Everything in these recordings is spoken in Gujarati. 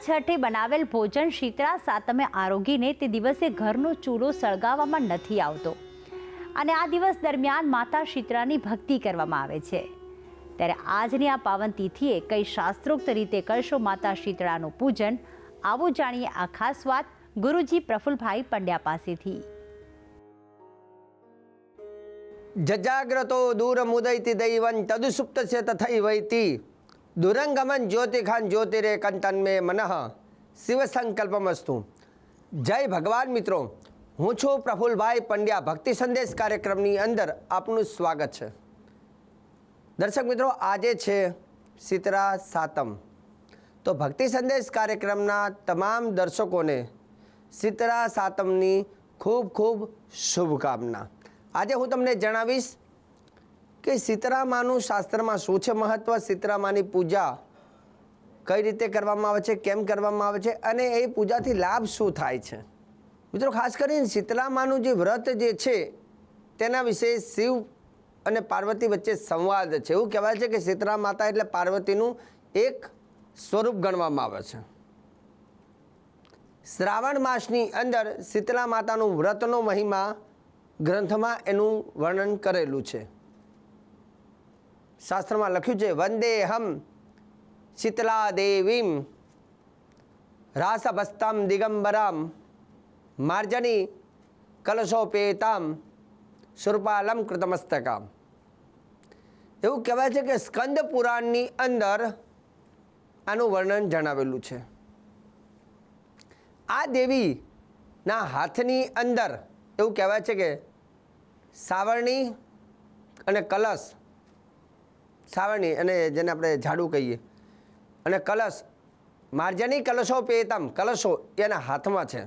છઠે બનાવેલ ભોજન શીતળા સાતમે આરોગીને તે દિવસે ઘરનો ચૂલો સળગાવવામાં નથી આવતો. અને આ દિવસ દરમિયાન માતા શીતળાની ભક્તિ કરવામાં આવે છે. ત્યારે આજની આ પાવન તિથિએ કઈ શાસ્ત્રોક્ત રીતે કરશો માતા શીતળાનું પૂજન, આવો જાણીએ આ ખાસ વાત ગુરુજી પ્રફુલભાઈ પંડ્યા પાસેથી. જજાગ્રતો દૂરમુદૈતિ દૈવન તદુસુપ્ત છે તથૈવૈતિ. દુરંગમન જ્યોતિખાન જ્યોતિરે કંતન્મે મનઃ શિવ સંકલ્પમસ્તુ જય ભગવાન મિત્રો હું છું પ્રફુલભાઈ પંડ્યા ભક્તિ સંદેશ કાર્યક્રમની અંદર આપનું સ્વાગત છે દર્શક મિત્રો આજે છે શીતળા સાતમ તો ભક્તિ સંદેશ કાર્યક્રમના તમામ દર્શકોને શીતળા સાતમની ખૂબ ખૂબ શુભકામના આજે હું તમને જણાવીશ કે સીતરામાનું શાસ્ત્રમાં શું છે મહત્ત્વ સીતરામાની પૂજા કઈ રીતે કરવામાં આવે છે? કેમ કરવામાં આવે છે? અને એ પૂજાથી લાભ શું થાય છે? મિત્રો, ખાસ કરીને શીતલામાનું જે વ્રત જે છે, તેના વિશે શિવ અને પાર્વતી વચ્ચે સંવાદ છે. એવું કહેવાય છે કે શીતળા માતા એટલે પાર્વતીનું એક સ્વરૂપ ગણવામાં આવે છે. શ્રાવણ માસની અંદર શીતળા માતાનું વ્રતનો મહિમા ગ્રંથમાં એનું વર્ણન કરેલું છે. શાસ્ત્રમાં લખ્યું છે વંદે હમ શીતલા દેવીમ રાસભસ્તમ દિગંબરામ માર્જની કલશોપેતામ સુરપાલમ કૃતમસ્તકામ. એવું કહેવાય છે કે સ્કંદ પુરાણની અંદર આનું વર્ણન જણાવેલું છે. આ દેવીના હાથની અંદર એવું કહેવાય છે કે સાવરણી અને કલશ સાવરણી અને જેને આપણે ઝાડુ કહીએ. અને કલશ, માર્જની કલશો પેતમ કલશો એના હાથમાં છે.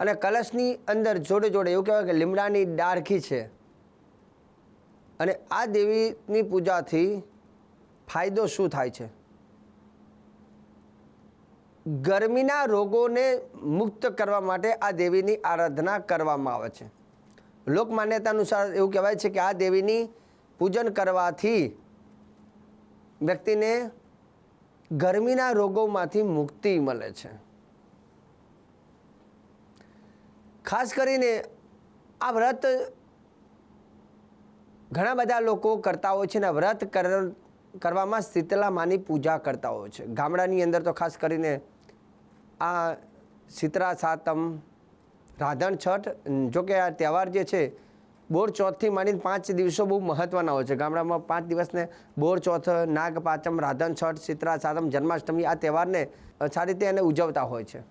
અને કલશની અંદર જોડે જોડે એવું કહેવાય કે લીમડાની ડાળખી છે. અને આ દેવીની પૂજાથી ફાયદો શું થાય છે? ગરમીના રોગોને મુક્ત કરવા માટે આ દેવીની આરાધના કરવામાં આવે છે. લોકમાન્યતા અનુસાર એવું કહેવાય છે કે આ દેવીની પૂજન કરવાથી વ્યક્તિને ગરમીના રોગોમાંથી મુક્તિ મળે છે. ખાસ કરીને આ વ્રત ઘણા બધા લોકો કરતા હોય છે ને વ્રત કર, કરવામાં શીતલા માની પૂજા કરતા હોય છે. ગામડાની અંદર તો ખાસ કરીને આ શીતળા સાતમ રાધણ છઠ, જોકે આ તહેવાર જે છે બોર ચોથથી માંડીને પાંચ દિવસો બહુ મહત્ત્વના હોય છે. ગામડામાં પાંચ દિવસને બોર ચોથ, નાગ પાંચમ, રાધન છઠ શીતળા સાતમ, જન્માષ્ટમી આ તહેવારને સારી રીતે એને ઉજવતા હોય છે.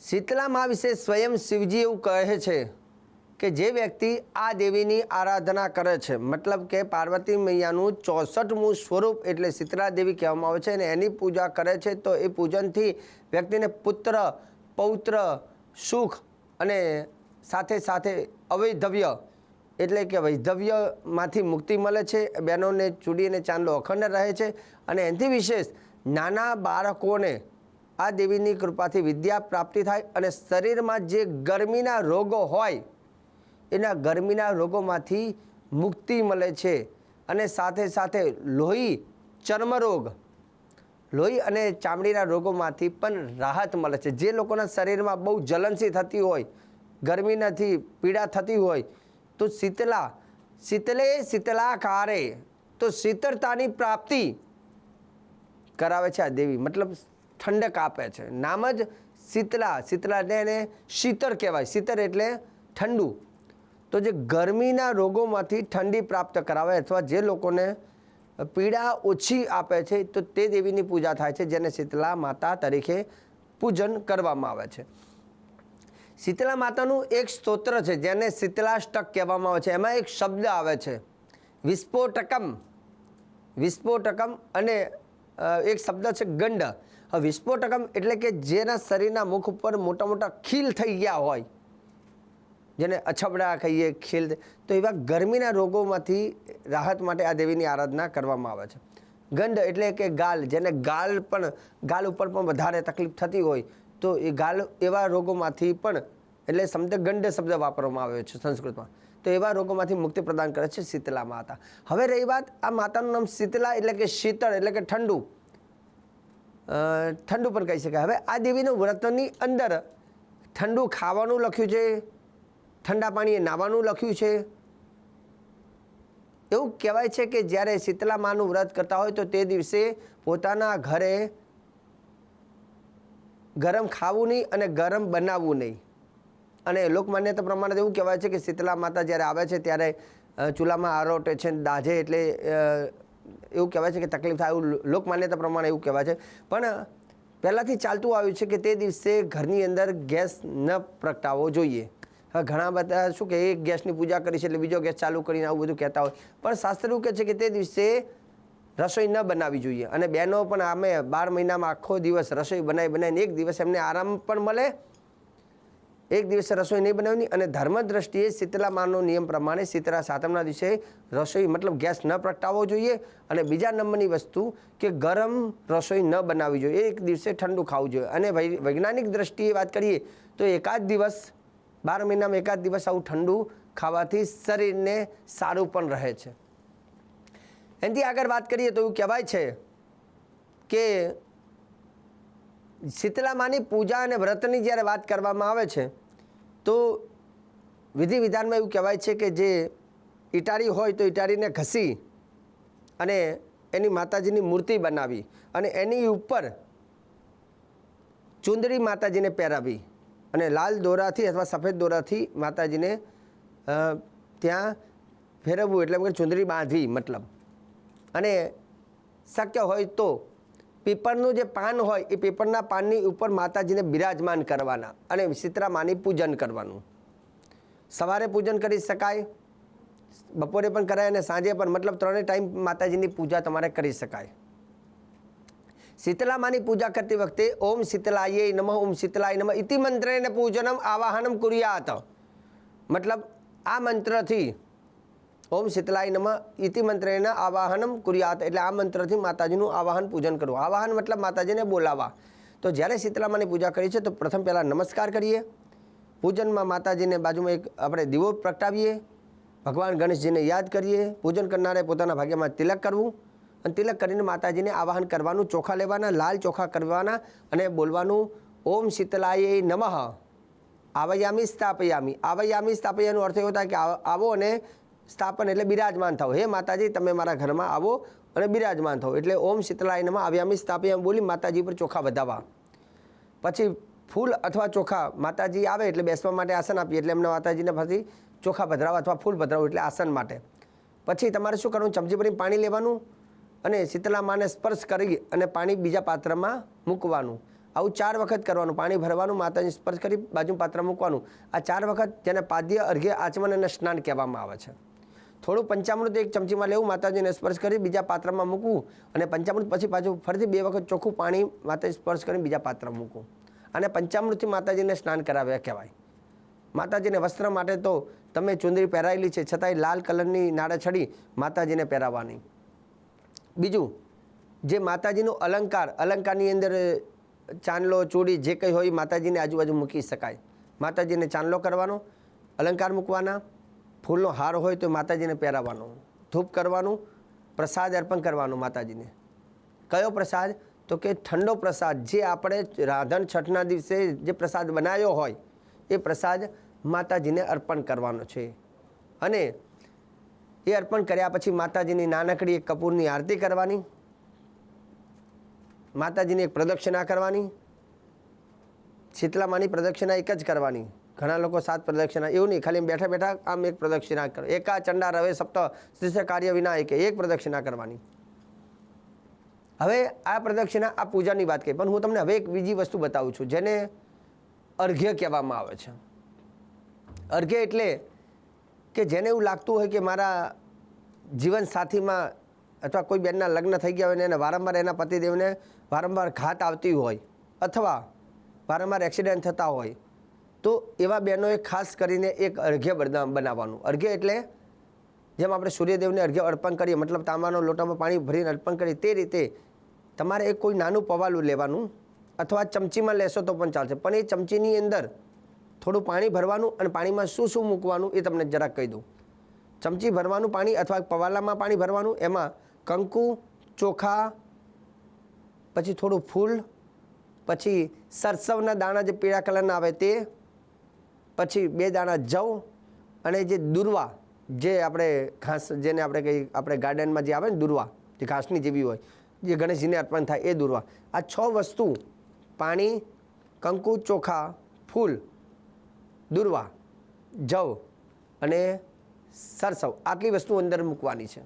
શીતલા મા વિશે સ્વયં શિવજી એવું કહે છે કે જે વ્યક્તિ આ દેવીની આરાધના કરે છે, મતલબ કે પાર્વતી મૈયાનું ચોસઠમું સ્વરૂપ એટલે શીતળા દેવી કહેવામાં આવે છે અને એની પૂજા કરે છે તો એ પૂજનથી વ્યક્તિને પુત્ર, પૌત્ર, સુખ અને સાથે સાથે અવૈધવ્ય એટલે કે વૈધવ્યમાંથી મુક્તિ મળે છે. બહેનોને ચૂડી અને ચાંદલો અખંડ રહે છે અને એનાથી વિશેષ નાના બાળકોને આ દેવીની કૃપાથી વિદ્યા પ્રાપ્તિ થાય અને શરીરમાં જે ગરમીના રોગો હોય, એના ગરમીના રોગોમાંથી મુક્તિ મળે છે અને સાથે સાથે લોહી ચર્મરોગ, લોહી અને ચામડીના રોગોમાંથી પણ રાહત મળે છે. જે લોકોના શરીરમાં બહુ જલનસી થતી હોય ગરમી નથી પીડા થતી હોય, તો શીતલા, શીતલે શીતલાકારે. તો શીતળતાની પ્રાપ્તિ કરાવે છે આ દેવી. મતલબ ઠંડક આપે છે. નામ જ શીતલા. શીતલાને એને શીતળ કહેવાય. શીતળ એટલે ઠંડુ. તો જે ગરમીના રોગોમાંથી ઠંડી પ્રાપ્ત કરાવે અથવા જે લોકોને પીડા ઓછી આપે છે, તો તે દેવીની પૂજા થાય છે, જેને શીતલા માતા તરીકે પૂજન કરવામાં આવે છે. શીતલા માતાનું એક સ્તોત્ર છે, જેને શીતલાષ્ટક કહેવામાં આવે છે. એમાં એક શબ્દ આવે છે, વિસ્ફોટકમ. વિસ્ફોટકમ અને એક શબ્દ છે ગંડ. હવે વિસ્ફોટકમ એટલે કે જેના શરીરના મુખ ઉપર મોટા મોટા ખીલ થઈ ગયા હોય. જેને અછબડા કહીએ, ખીલ. તો એવા ગરમીના રોગોમાંથી રાહત માટે આ દેવીની આરાધના કરવામાં આવે છે. ગંડ એટલે કે ગાલ, જેને ગાલ પણ, ગાલ ઉપર પણ વધારે તકલીફ થતી હોય તો એ ગાલ એવા રોગોમાંથી પણ, એટલે શબ્દ ગંડ શબ્દ વાપરવામાં આવ્યો છે સંસ્કૃતમાં, તો એવા રોગોમાંથી મુક્તિ પ્રદાન કરે છે શીતલા માતા. હવે રહી વાત આ માતાનું નામ શીતલા એટલે કે શીતળ એટલે કે ઠંડુ. ઠંડુ પણ કહી શકાય. હવે આ દેવીનું વ્રતની અંદર ઠંડુ ખાવાનું લખ્યું છે, ઠંડા પાણીએ નાહવાનું લખ્યું છે. એવું કહેવાય છે કે જ્યારે શીતલા માનું વ્રત કરતા હોય તો તે દિવસે પોતાના ઘરે ગરમ ખાવું નહીં અને ગરમ બનાવવું નહીં. અને લોકમાન્યતા પ્રમાણે એવું કહેવાય છે કે શીતલા માતા જ્યારે આવે છે ત્યારે ચૂલામાં આરોટે છે દાઝે એટલે એવું કહેવાય છે કે તકલીફ થાય એવું લોકમાન્યતા પ્રમાણે એવું કહેવાય છે. પણ પહેલાંથી ચાલતું આવ્યું છે કે તે દિવસે ઘરની અંદર ગેસ ન પ્રગટાવવો જોઈએ. ઘણા બધા શું કે એક ગેસની પૂજા કરી છે એટલે બીજો ગેસ ચાલુ કરીને આવું બધું કહેતા હોય. પણ શાસ્ત્ર એવું કહે છે કે તે દિવસે રસોઈ ન બનાવવી જોઈએ. અને બહેનો પણ અમે બાર મહિનામાં આખો દિવસ રસોઈ બનાવી બનાવીને એક દિવસ એમને આરામ પણ મળે. એક દિવસે રસોઈ નહીં બનાવવાની અને ધર્મ દ્રષ્ટિએ શીતલા માનો નિયમ પ્રમાણે શીતળા સાતમના દિવસે રસોઈ મતલબ ગેસ ન પ્રગટાવવો જોઈએ અને બીજા નંબરની વસ્તુ કે ગરમ રસોઈ ન બનાવવી જોઈએ. એક દિવસે ઠંડુ ખાવું જોઈએ. અને વૈજ્ઞાનિક દ્રષ્ટિએ વાત કરીએ તો એકાદ દિવસ, બાર મહિનામાં એકાદ દિવસ આવું ઠંડુ ખાવાથી શરીરને સારું પણ રહે છે. એનાથી આગળ વાત કરીએ તો એવું કહેવાય છે કે શીતલામાની પૂજા અને વ્રતની જ્યારે વાત કરવામાં આવે છે, તો વિધિ વિધાનમાં એવું કહેવાય છે કે જે ઇટારી હોય તો ઇટારીને ઘસી અને એની માતાજીની મૂર્તિ બનાવી અને એની ઉપર ચુંદડી માતાજીને પહેરાવી અને લાલ દોરાથી અથવા સફેદ દોરાથી માતાજીને ત્યાં ફેરવવું એટલે કે ચુંદડી બાંધવી મતલબ. અને શક્ય હોય તો પીપળનું જે પાન હોય એ પીપળના પાનની ઉપર માતાજીને બિરાજમાન કરવાના અને માની પૂજન કરવાનું. સવારે પૂજન કરી શકાય, બપોરે પણ કરાય અને સાંજે પણ, મતલબ ત્રણેય ટાઈમ માતાજીની પૂજા તમારે કરી શકાય. શીતલામાની પૂજા કરતી વખતે ઓમ શીતલાય નમઃ, ઓમ શીતલાય નમઃ ઇતિ મંત્રને પૂજનમ આવાહનમ કુર્યાત. મતલબ આ મંત્રથી ઓમ શીતલાય નમઃ ઇતિ મંત્રેણ આવાહનમ કુર્યાત. એટલે આ મંત્રથી માતાજીનું આવાહન પૂજન કરવું. આવાહન મતલબ માતાજીને બોલાવવા. તો જ્યારે શીતલામાની પૂજા કરી છે, તો પ્રથમ પહેલાં નમસ્કાર કરીએ. પૂજનમાં માતાજીને બાજુમાં એક આપણે દીવો પ્રગટાવીએ. ભગવાન ગણેશજીને યાદ કરીએ. પૂજન કરનારે પોતાના ભાગ્યમાં તિલક કરવું અને તિલક કરીને માતાજીને આવાહન કરવાનું, ચોખા લેવાના, લાલ ચોખા કરવાના અને બોલવાનું, ઓમ શીતલાય નમઃ. આવયામી સ્થાપયામી. આવયામી સ્થાપયાનો અર્થ એવો થાય કે આવો અને સ્થાપન એટલે બિરાજમાન થાવ હે માતાજી, તમે મારા ઘરમાં આવો અને બિરાજમાન થાવ એટલે ઓમ શીતલાય નમઃ આવ્યામી સ્થાપયામી બોલી માતાજી પર ચોખા વધાવવા પછી ફૂલ અથવા ચોખા માતાજી આવે એટલે બેસવા માટે આસન આપીએ એટલે એમને માતાજીને પછી ચોખા પધરાવો અથવા ફૂલ પધરાવો એટલે આસન માટે. પછી તમારે શું કરવું ચમચી ભરી પાણી લેવાનું અને શીતલા માને સ્પર્શ કરી અને પાણી બીજા પાત્રમાં મૂકવાનું. આવું ચાર વખત કરવાનું. પાણી ભરવાનું માતાજી સ્પર્શ કરી બાજુ પાત્ર મૂકવાનું. આ ચાર વખત જેને પાદ્ય, અર્ઘ્ય, આચમન અને સ્નાન કહેવામાં આવે છે. થોડું પંચામૃત એક ચમચીમાં લેવું, માતાજીને સ્પર્શ કરી બીજા પાત્રમાં મૂકવું અને પંચામૃત પછી પાછું ફરીથી બે વખત ચોખ્ખું પાણી માતાજી સ્પર્શ કરીને બીજા પાત્રમાં મૂકવું. અને પંચામૃતથી માતાજીને સ્નાન કરાવ્યા કહેવાય. માતાજીને વસ્ત્ર માટે તો તમે ચુંદરી પહેરાયેલી છે, છતાંય લાલ કલરની નાળા છડી માતાજીને પહેરાવવાની. બીજું, જે માતાજીનો અલંકાર, અલંકારની અંદર ચાંદલો, ચૂડી, જે કંઈ હોય માતાજીને આજુબાજુ મૂકી શકાય. માતાજીને ચાંદલો કરવાનો, અલંકાર મૂકવાના ફૂલનો હાર હોય તો માતાજીને પહેરાવવાનો. ધૂપ કરવાનું, પ્રસાદ અર્પણ કરવાનો માતાજીને. કયો પ્રસાદ? તો કે ઠંડો પ્રસાદ. જે આપણે રાધન છઠના દિવસે જે પ્રસાદ બનાવ્યો હોય, એ પ્રસાદ માતાજીને અર્પણ કરવાનો છે. અને એ અર્પણ કર્યા પછી માતાજીની નાનકડી એક કપૂરની આરતી કરવાની, માતાજીની એક પ્રદક્ષિણા કરવાની, શીતલામાની પ્રદક્ષિણા એક જ કરવાની. ઘણા લોકો સાત પ્રદક્ષિણા, એવું નહીં, ખાલી બેઠા બેઠા આમ એક પ્રદક્ષિણા કરો. એકા ચંડા રવે સપ્ત શિષ્ય કાર્ય વિના એક એક પ્રદક્ષિણા કરવાની. હવે આ પ્રદક્ષિણા આ પૂજાની વાત કરી, પણ હું તમને હવે એક બીજી વસ્તુ બતાવું છું, જેને અર્ઘ્ય કહેવામાં આવે છે. અર્ઘ્ય એટલે કે જેને એવું લાગતું હોય કે મારા જીવન સાથીમાં અથવા કોઈ બેનના લગ્ન થઈ ગયા હોય ને એને વારંવાર એના પતિદેવને વારંવાર ઘાત આવતી હોય, અથવા વારંવાર એક્સિડન્ટ થતા હોય તો એવા બહેનોએ ખાસ કરીને એક અર્ઘ્ય બના- બનાવવાનું. અર્ઘ્ય એટલે જેમ આપણે સૂર્યદેવને અર્ઘ્ય અર્પણ કરીએ, મતલબ તાંબાનો લોટામાં પાણી ભરીને અર્પણ કરીએ, તે રીતે તમારે એક કોઈ નાનું પવાલું લેવાનું અથવા ચમચીમાં લેશો તો પણ ચાલશે. પણ એ ચમચીની અંદર થોડું પાણી ભરવાનું અને પાણીમાં શું શું મૂકવાનું એ તમને જરાક કહી દઉં. ચમચી ભરવાનું પાણી અથવા પવાલામાં પાણી ભરવાનું, એમાં કંકુ, ચોખા, પછી થોડું ફૂલ, પછી સરસવના દાણા જે પીળા કલરના આવે તે પછી બે દાણા જવ અને જે દુર્વા, જે આપણે ઘાસ, જેને આપણે કહીએ આપણે ગાર્ડનમાં જે આવે ને દુર્વા, જે ઘાસની જેવી હોય, જે ગણેશજીને અર્પણ થાય એ દુર્વા. આ છ વસ્તુ, પાણી, કંકુ, ચોખા, ફૂલ, દુર્વા, જવ અને સરસવ. આટલી વસ્તુ અંદર મૂકવાની છે.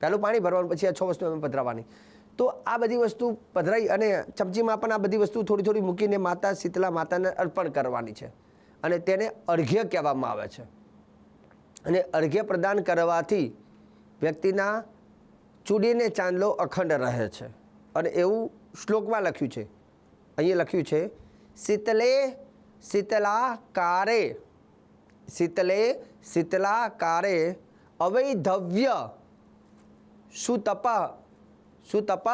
પહેલું પાણી ભરવાનું, પછી આ છ વસ્તુ અમે પધરાવાની. તો આ બધી વસ્તુ પધરાઈ અને ચમચીમાં પણ આ બધી વસ્તુ થોડી થોડી મૂકીને માતા શીતલા માતાને અર્પણ કરવાની છે. અને તેને અર્ઘ્ય કહેવામાં આવે છે. અને અર્ઘ્ય પ્રદાન કરવાથી વ્યક્તિના ચૂડીને ચાંદલો અખંડ રહે છે. અને એવું શ્લોકમાં લખ્યું છે. અહીંયા લખ્યું છે, શીતલે શીતલા કારે શીતલે શીતલા કારે અવૈધવ્ય સુતપ સુતપ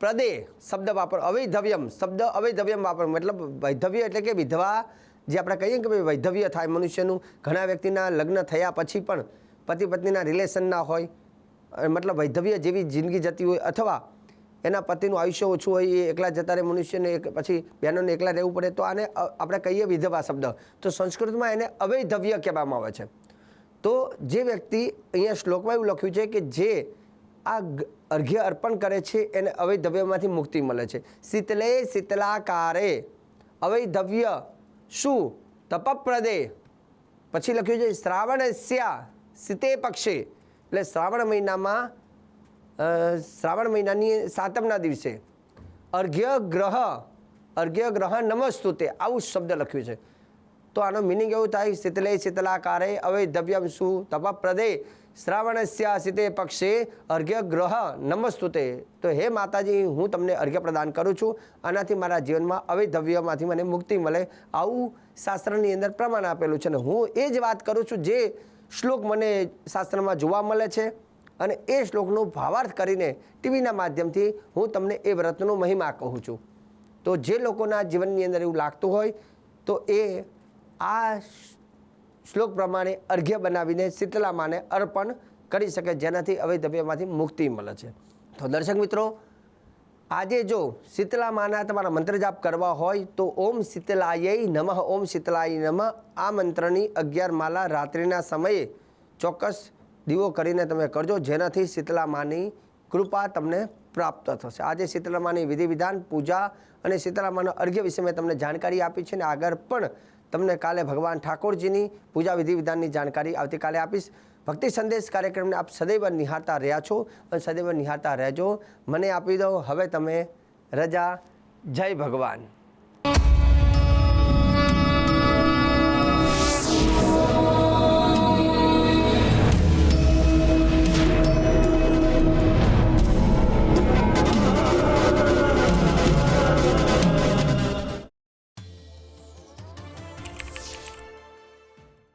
પ્રદે શબ્દ વાપર, અવૈધવ્યમ શબ્દ અવૈધવ્યમ વાપર, મતલબ વૈધવ્ય એટલે કે વિધવા જે આપણે કહીએ કે ભાઈ વૈધવ્ય થાય મનુષ્યનું, ઘણા વ્યક્તિના લગ્ન થયા પછી પણ પતિ પત્નીના રિલેશન ના હોય મતલબ વૈધવ્ય જેવી જિંદગી જતી હોય અથવા એના પતિનું આયુષ્ય ઓછું હોય, એ એકલા જતા રહે મનુષ્યને પછી બહેનોને એકલા રહેવું પડે, તો આને આપણે કહીએ વિધવા શબ્દ. તો સંસ્કૃતમાં એને અવૈધવ્ય કહેવામાં આવે છે. તો જે વ્યક્તિ અહીંયા શ્લોકમાં એવું લખ્યું છે કે જે આ અર્ઘ્ય અર્પણ કરે છે, એને અવૈધવ્યમાંથી મુક્તિ મળે છે. શીતલે શીતલાકારે, અવૈધવ્ય શું તપપ્રદે પછી લખ્યું છે શ્રાવણસ્યા સિતે પક્ષે એટલે શ્રાવણ મહિનામાં શ્રાવણ મહિનાની સાતમના દિવસે અર્ઘ્ય ગ્રહ અર્ઘ્ય ગ્રહ નમસ્તુતે આવું શબ્દ લખ્યું છે તો આનો મિનિંગ એવું થાય શીતલે શીતલાકારે અવૈધવ્યમ શું તપપ્રદે શ્રાવણસ્યા સીતે પક્ષે અર્ઘ્ય ગ્રહ નમસ્તુતે. તો હે માતાજી, હું તમને અર્ઘ્ય પ્રદાન કરું છું. આનાથી મારા જીવનમાં અવૈધવ્યમાંથી મને મુક્તિ મળે. આવું શાસ્ત્રની અંદર પ્રમાણ આપેલું છે અને હું એ જ વાત કરું છું જે શ્લોક મને શાસ્ત્રમાં જોવા મળે છે અને એ શ્લોકનો ભાવાર્થ કરીને ટીવીના માધ્યમથી હું તમને એ વ્રતનો મહિમા કહું છું. તો જે લોકોના જીવનની અંદર એવું લાગતું હોય, તો એ આ શ્લોક પ્રમાણે અર્ઘ્ય બનાવીને શીતલા માને અર્પણ કરી શકે, જેનાથી અવૈધવ્યમાંથી મુક્તિ મળે છે. તો દર્શક મિત્રો, આજે જો શીતલા માના તમારા મંત્ર જાપ કરવા હોય, તો ઓમ શીતલાય નમઃ, ઓમ શીતલાય નમઃ. આ મંત્રની અગિયાર માલા રાત્રિના સમયે ચોક્કસ દીવો કરીને તમે કરજો, જેનાથી શીતલા માની કૃપા તમને પ્રાપ્ત થશે. આજે શીતલામાની વિધિ વિધાન, પૂજા અને શીતલામાના અર્ઘ્ય વિશે મેં તમને જાણકારી આપી છે અને આગળ પણ તમને કાલે ભગવાન ઠાકોરજીની પૂજા વિધિ વિધાનની જાણકારી આવતીકાલે આપીશ. ભક્તિ સંદેશ કાર્યક્રમને આપ સદૈવ નિહાળતા રહ્યા છો અને સદૈવ નિહાળતા રહેજો. મને આપી દો. હવે તમે રજા. જય ભગવાન.